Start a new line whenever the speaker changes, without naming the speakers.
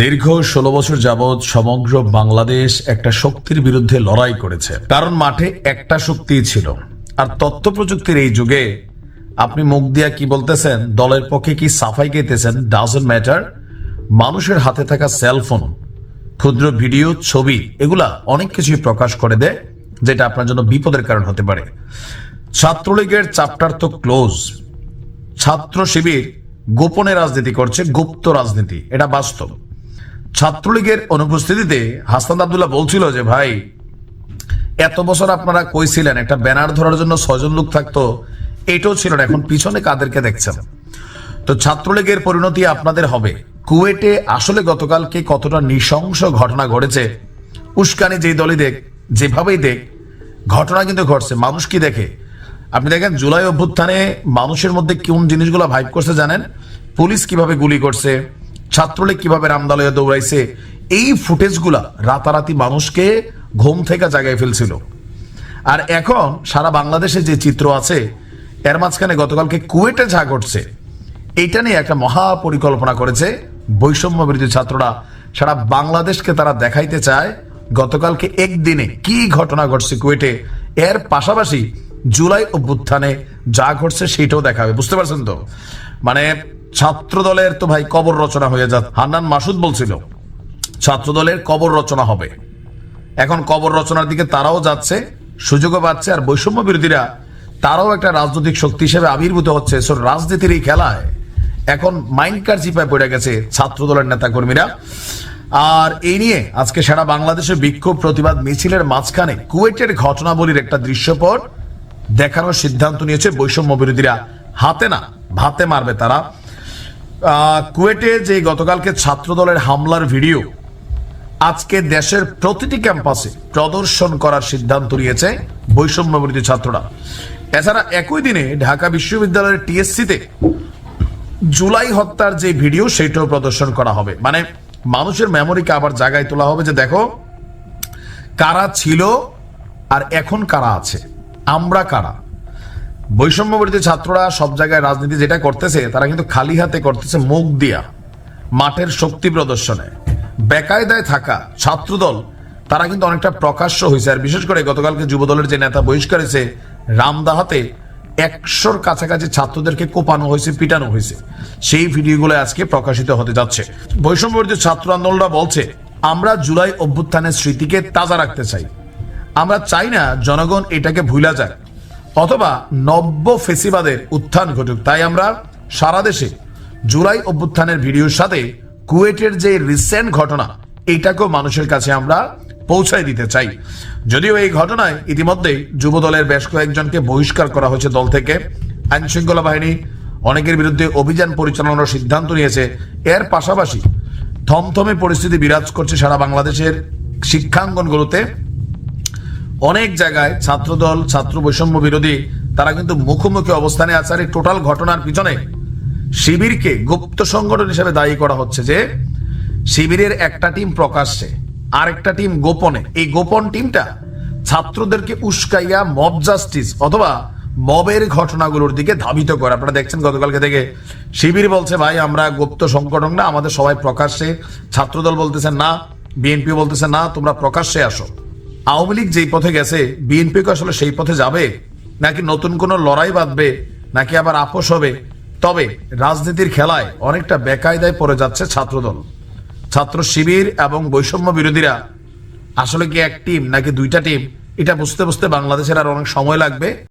দীর্ঘ ষোলো বছর যাবৎ সমগ্র বাংলাদেশ একটা শক্তির বিরুদ্ধে লড়াই করেছে। কারণ মাঠে একটা শক্তিই ছিল। আর তথ্য প্রযুক্তির এই যুগে আপনি মুখ দিয়া কি বলতেছেন, দলের পক্ষে কি সাফাই গেতেছেন ডাজন্ট ম্যাটার মানুষের হাতে থাকা সেলফোন ক্ষুদ্র ভিডিও ছবি, এগুলা অনেক কিছুই প্রকাশ করে দেয়, যেটা আপনার জন্য বিপদের কারণ হতে পারে। ছাত্রলীগের চ্যাপ্টার তো ক্লোজ ছাত্র শিবির গোপনে রাজনীতি করছে, গুপ্ত রাজনীতি, এটা বাস্তব। ছাত্রলীগের অনুপস্থিতিতে হাসান আবদুল্লাহ বলছিল যে, ভাই, এত বছর আপনারা কইছিলেন একটা ব্যানার ধরার জন্য ছয়জন লোক থাকতো, এটাও ছিল না। এখন পিছনে কাদেরকে দেখছেন? তো ছাত্রলীগের পরিণতি আপনাদের হবে। কুয়েটে আসলে গতকালকে কতটা নৃশংস ঘটনা ঘটেছে, উস্কানি যেই দলই দেখ, যেভাবেই দেখ, ঘটনা কিন্তু ঘটছে। মানুষ কি দেখে? আপনি দেখেন, জুলাই অভ্যুত্থানে মানুষের মধ্যে কোন জিনিসগুলো ভাইব করছে জানেন? পুলিশ কীভাবে গুলি করছে? ছাত্রলীগ কীভাবে রামদালয়ে দৌড়াইছে, এই ফুটেজগুলা রাতারাতি মানুষকে ঘুম থেকে জাগায় ফেলছিল। আর এখন সারা বাংলাদেশে যে চিত্র আছে, এর মাঝখানে গতকালকে কুয়েটে যা ঘটছে, এইটা নিয়ে একটা মহা পরিকল্পনা করেছে বৈষম্য বিরোধী ছাত্ররা। সারা বাংলাদেশকে তারা দেখাইতে চায়, গতকালকে একদিনে কি ঘটনা ঘটছে কুয়েটে, এর পাশাপাশি জুলাই অভ্যুত্থানে যা ঘটছে সেটাও দেখাবে। বুঝতে পারছেন তো? মানে ছাত্র দলের তো ভাই কবর রচনা হয়ে যা হান্নান মাসুদ বলছিল ছাত্র দলের কবর রচনা হবে। এখন কবর রচনার দিকে তারাও যাচ্ছে, সুযোগও পাচ্ছে, আর বৈষম্য বিরোধীরা তারাও একটা রাজনৈতিক শক্তি হিসেবে আবির্ভূত হচ্ছে। রাজনীতির এই খেলায় এখন মাইন্ড কার চিপায় পড়ে গেছে ছাত্র দলের নেতা কর্মীরা আর এই নিয়ে আজকে সারা বাংলাদেশের বিক্ষোভ, প্রতিবাদ, মিছিলের মাঝখানে কুয়েটের ঘটনাবলীর একটা দৃশ্যপট দেখানোর সিদ্ধান্ত নিয়েছে বৈষম্য বিরোধীরা। হাতে না, ভাতে মারবে তারা। কুয়েটে যে গতকালকে ছাত্র দলের হামলার ভিডিও, আজকে দেশের প্রতিটি ক্যাম্পাসে প্রদর্শন করার সিদ্ধান্ত নিয়েছে বৈষম্য বিরোধী ছাত্ররা। এছাড়া একই দিনে ঢাকা বিশ্ববিদ্যালয়ের টিএসসিতে জুলাই হত্যার যে ভিডিও, সেটাও প্রদর্শন করা হবে। মানে মানুষের মেমোরিকে আবার জায়গায় তোলা হবে যে দেখো, কারা ছিল আর এখন কারা আছে? আমরা কারা? বৈষম্য বিরোধী ছাত্ররা সব জায়গায় রাজনীতি যেটা করতেছে, তারা কিন্তু খালি হাতে করতেছে মুখ দিয়া। মাঠের শক্তি প্রদর্শনে। বেকায়দায় থাকা ছাত্রদল, তারা কিন্তু অনেকটা প্রকাশ্য হয়েছে আর বিশেষ করে গতকালকে যুবদলের যে নেতা বহিষ্কারেছে রামদাহাতে একশোর কাছাকাছি ছাত্রদেরকে কোপানো হয়েছে, পিটানো হয়েছে। সেই ভিডিওগুলো আজকে প্রকাশিত হতে যাচ্ছে। বৈষম্য বিরোধী ছাত্র আন্দোলনরা বলছে, আমরা জুলাই অভ্যুত্থানের স্মৃতিকে তাজা রাখতে চাই। আমরা চাই না জনগণ এটাকে ভুলা যায় অথবা নব্য ফেসিবাদের উত্থান ঘটুক। তাই আমরা সারা দেশে জুলাই অভ্যুত্থানের ভিডিওর সাথে কুয়েটের যে রিসেন্ট ঘটনা, এটাকেও মানুষের কাছে আমরা পৌঁছায় দিতে চাই। যদিও এই ঘটনায় ইতিমধ্যে যুব দলের বেশ কয়েকজনকে বহিষ্কার করা হয়েছে দল থেকে। আইন শৃঙ্খলা বাহিনী অনেকের বিরুদ্ধে অভিযান পরিচালনার সিদ্ধান্ত নিয়েছে। এর পাশাপাশি থমথমে পরিস্থিতি বিরাজ করছে সারা বাংলাদেশের শিক্ষাঙ্গনগুলোতে। অনেক জায়গায় ছাত্রদল, ছাত্র বৈষম্য বিরোধী, তারা কিন্তু মুখোমুখি অবস্থানে আছে আর এই টোটাল ঘটনার পিছনে শিবিরকে গুপ্ত সংগঠন হিসেবে দায়ী করা হচ্ছে যে শিবিরের একটা টিম প্রকাশ্যে আর একটা টিম গোপনে। এই গোপন টিমটা ছাত্রদেরকে উস্কাইয়া মব জাস্টিস অথবা মবের ঘটনাগুলোর দিকে ধাবিত করে। আপনারা দেখছেন গতকালকে থেকে শিবির বলছে, ভাই, আমরা গুপ্ত সংগঠন না, আমাদের সবাই প্রকাশ্যে। ছাত্রদল বলতেছে না বিএনপি বলতেছে না, তোমরা প্রকাশ্যে আসো। আওয়ামী লীগ যেই পথে গেছে, বিএনপি আসলে সেই পথে যাবে? নাকি নতুন কোনো লড়াই বাঁধবে? নাকি আবার আপোষ হবে? তবে রাজনীতির খেলায় অনেকটা বেকায়দায় পড়ে যাচ্ছে ছাত্রদল। ছাত্র শিবির এবং বৈষম্য বিরোধীরা আসলে কি এক টিম নাকি দুইটা টিম? এটা বুঝতে বুঝতে বাংলাদেশের আর অনেক সময় লাগবে।